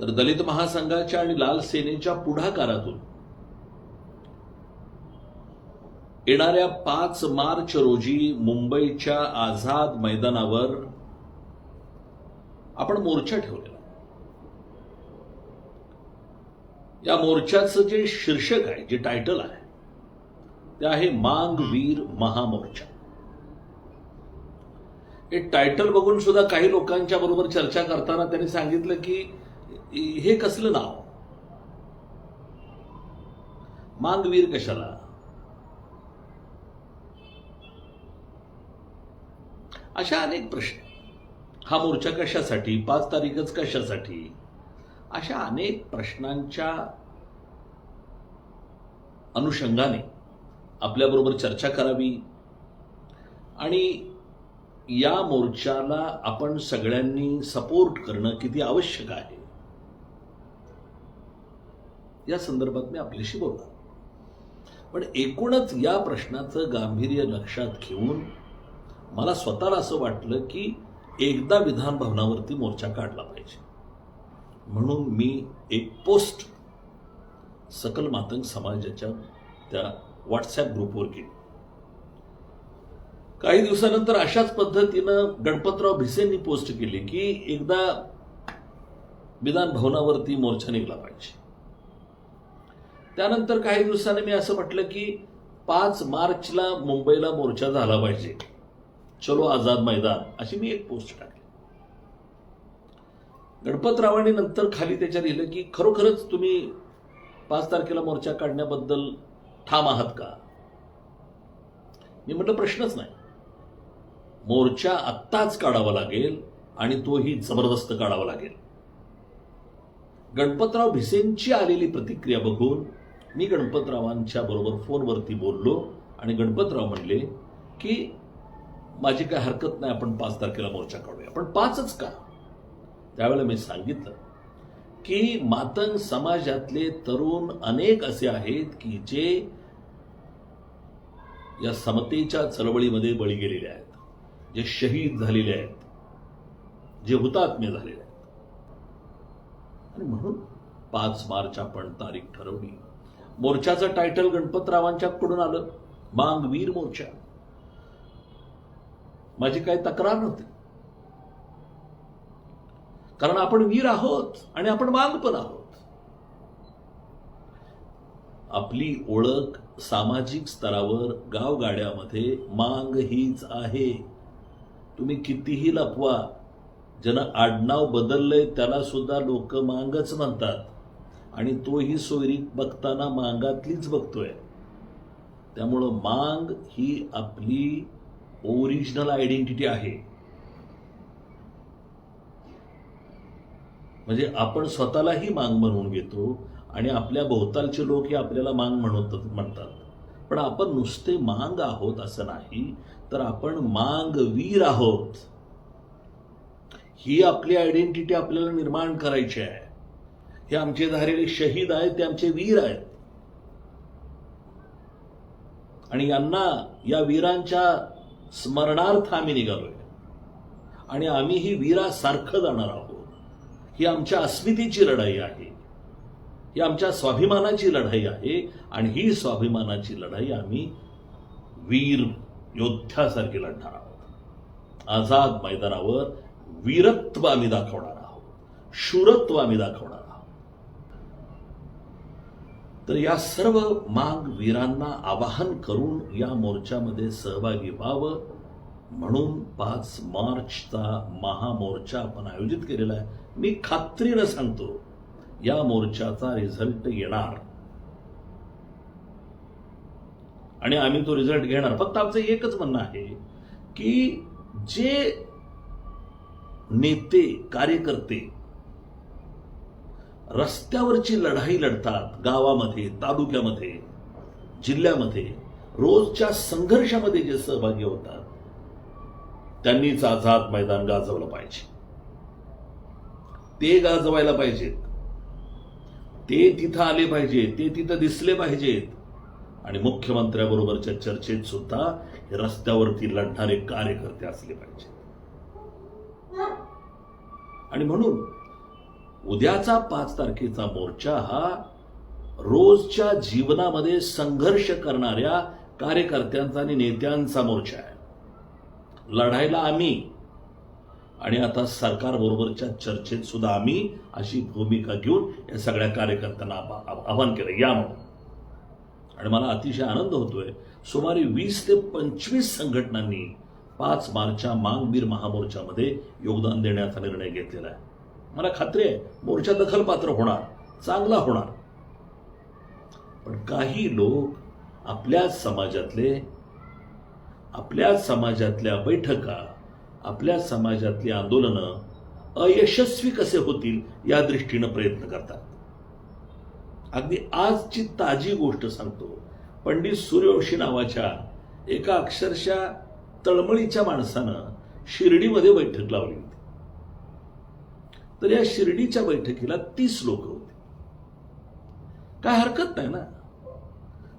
तर दलित महासंघाच्या आणि लाल सेनेच्या पुढाकारातून येणाऱ्या पाच मार्च रोजी मुंबईच्या आझाद मैदानावर आपण मोर्चा ठेवलेला. या मोर्चाचं जे शीर्षक आहे जे टायटल आहे ते आहे मांग वीर महामोर्चा. हे टायटल बघून सुद्धा काही लोकांच्या बरोबर चर्चा करताना त्यांनी सांगितलं की हे कसलं नाव? मांगवीर कशाला? अशा अनेक प्रश्न. हा मोर्चा कशासाठी? पाच तारीखच कशासाठी? अशा अनेक प्रश्नांच्या अनुषंगाने आपल्याबरोबर चर्चा करावी. आणि या मोर्चाला आपण सगळ्यांनी सपोर्ट करणं किती आवश्यक आहे? या संदर्भात मी आपल्याशी बोलणार. पण एकूणच या प्रश्नाचं गांभीर्य लक्षात घेऊन मला स्वतःला असं वाटलं की एकदा विधान भवनावरती मोर्चा काढला पाहिजे. म्हणून मी एक पोस्ट सकल मातंग समाजाच्या त्या व्हॉट्सॲप ग्रुपवर केली. काही दिवसानंतर अशाच पद्धतीनं गणपतराव भिसेंनी पोस्ट केली की एकदा विधान भवनावरती मोर्चा निघला पाहिजे. त्यानंतर काही दिवसांनी मी असं म्हटलं की पाच मार्चला मुंबईला मोर्चा झाला पाहिजे. चलो आझाद मैदान अशी मी एक पोस्ट टाकली. गणपतरावांनी नंतर खाली त्याच्या लिहिलं की खरोखरच तुम्ही पाच तारखेला मोर्चा काढण्याबद्दल ठाम आहात का? मी म्हटलं प्रश्नच नाही. मोर्चा आत्ताच काढावा लागेल आणि तोही जबरदस्त काढावा लागेल. गणपतराव भिसेंची आलेली प्रतिक्रिया बघून मी गणपतरावांच्या बरोबर फोनवरती बोललो आणि गणपतराव म्हणले की माझी काय हरकत नाही आपण पाच तारखेला मोर्चा काढूया. पण पाचच का त्यावेळेला मी सांगितलं की मातंग समाजातले तरुण अनेक असे आहेत की जे या समतेच्या चळवळीमध्ये बळी गेलेले आहेत जे शहीद झालेले आहेत जे हुतात्म्य झालेले आहेत. आणि म्हणून पाच मार्च आपण तारीख ठरवली. मोर्चाचं टायटल गणपतरावांच्याकडून आलं. मांग वीर मोर्चा. माझी काही तक्रार नव्हती. कारण आपण वीर आहोत आणि आपण मांग पण आहोत. आपली ओळख सामाजिक स्तरावर गावगाड्यामध्ये मांग हीच आहे. तुम्ही कितीही लपवा ज्यानं आडनाव बदललंय त्याला सुद्धा लोक मांगच म्हणतात. आणि तोही सोयरी बघताना मांगातलीच बघतोय. त्यामुळं मांग ही आपली ओरिजिनल आयडेंटिटी आहे. म्हणजे आपण स्वतःलाही मांग म्हणून घेतो आणि आपल्या भोवतालचे लोक हे आपल्याला मांग म्हणत म्हणतात. पण आपण नुसते मांग आहोत असं नाही तर आपण मांग वीर आहोत. ही आपली आयडेंटिटी आपल्याला निर्माण करायची आहे. हे आमचे झालेले शहीद आहेत ते आमचे वीर आहेत. आणि यांना या वीरांच्या स्मरणार्थ आम्ही निघालोय. आणि आम्ही ही वीरासारखं जाणार आहोत. ही आमच्या अस्मितेची लढाई आहे. ही आमच्या स्वाभिमानाची लढाई आहे. आणि ही स्वाभिमानाची लढाई आम्ही वीर योद्ध्यासारखी लढणार आहोत. आझाद मैदानावर वीरत्व आम्ही दाखवणार आहोत. शूरत्व आम्ही दाखवणार आहोत तर या सर्व माग वीरांना आवाहन करून या मोर्चामध्ये सहभागी व्हावं म्हणून पाच मार्चचा महामोर्चा आपण आयोजित केलेला आहे. मी खात्रीनं सांगतो या मोर्चाचा रिझल्ट येणार. आणि आम्ही तो रिझल्ट घेणार. फक्त आमचं एकच म्हणणं आहे की जे नेते कार्यकर्ते रस्त्यावरची लढाई लढतात गावामध्ये तालुक्यामध्ये जिल्ह्यामध्ये. रोजच्या संघर्षामध्ये जे सहभागी होतात त्यांनीच आझाद मैदान गाजवलं पाहिजे. ते गाजवायला पाहिजेत. ते तिथं आले पाहिजे ते तिथं दिसले पाहिजेत. आणि मुख्यमंत्र्याबरोबरच्या चर्चेत सुद्धा हे रस्त्यावरती लढणारे कार्यकर्ते असले पाहिजेत. आणि म्हणून उद्याचा पाच तारखेचा मोर्चा हा रोजच्या जीवनामध्ये संघर्ष करणाऱ्या कार्यकर्त्यांचा आणि नेत्यांचा मोर्चा आहे. लढायला आम्ही आणि आता सरकारबरोबरच्या चर्चेत सुद्धा आम्ही अशी भूमिका घेऊन या सगळ्या कार्यकर्त्यांना आवाहन केलं. या म्हणून आणि मला अतिशय आनंद होतोय सुमारे वीस ते पंचवीस संघटनांनी पाच मार्चच्या मांगवीर महामोर्चामध्ये योगदान देण्याचा निर्णय घेतलेला आहे. मला खात्री आहे मोर्चा दखलपात्र होणार चांगला होणार. पण काही लोक आपल्याच समाजातले आपल्याच समाजातल्या बैठका आपल्या समाजातली आंदोलनं अयशस्वी कसे होतील या दृष्टीनं प्रयत्न करतात. अगदी आजची ताजी गोष्ट सांगतो. पंडित सूर्यवंशी नावाच्या एका अक्षरशः तळमळीच्या माणसानं शिर्डीमध्ये बैठक लावली. तर या शिर्डीच्या बैठकीला तीस लोक होती. काय हरकत नाही ना?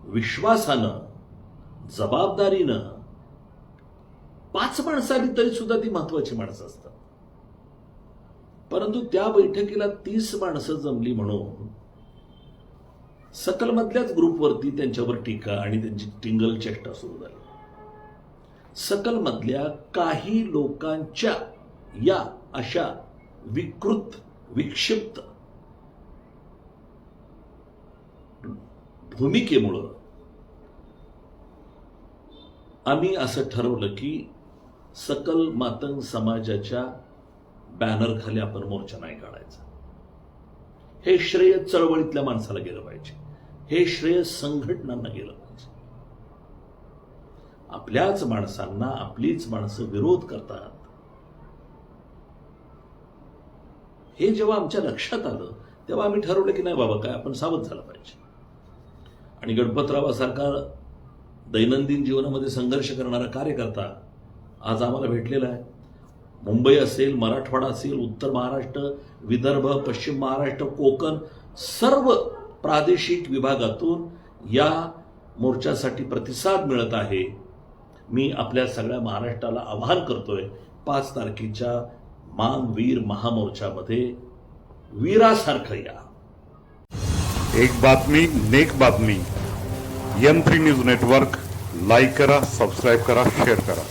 विश्वासानं जबाबदारीनं पाच माणसं आली तरी सुद्धा ती महत्वाची माणसं असतात. परंतु त्या बैठकीला तीस माणसं जमली म्हणून सकलमधल्याच ग्रुपवरती त्यांच्यावर टीका आणि त्यांची टिंगल चेष्टा सुरू झाली. सकलमधल्या काही लोकांच्या या अशा विकृत विक्षिप्त. भूमिकेमुळं. आम्ही असं ठरवलं की सकल मातंग समाजाच्या बॅनरखाली आपण मोर्चा नाही काढायचा. हे श्रेय चळवळीतल्या माणसाला गेलं पाहिजे. हे श्रेय संघटनांना गेलं पाहिजे. आपल्याच माणसांना आपलीच माणसं विरोध करतात. हे जेव्हा आमच्या लक्षात आलं तेव्हा आम्ही ठरवलं की नाही बाबा काय आपण सावध झालं पाहिजे. आणि गणपतरावासारखा दैनंदिन जीवनामध्ये संघर्ष करणारा कार्यकर्ता आज आम्हाला भेटलेला आहे. मुंबई असेल मराठवाडा असेल उत्तर महाराष्ट्र विदर्भ पश्चिम महाराष्ट्र कोकण सर्व प्रादेशिक विभागातून या मोर्चासाठी प्रतिसाद मिळत आहे. मी आपल्या सगळ्या महाराष्ट्राला आवाहन करतोय पाच तारखेच्या मानवीर महामोर्चामध्ये वीरासारखं या. एक बातमी नेक बातमी. M three news network like करा सबस्क्राईब करा शेअर करा.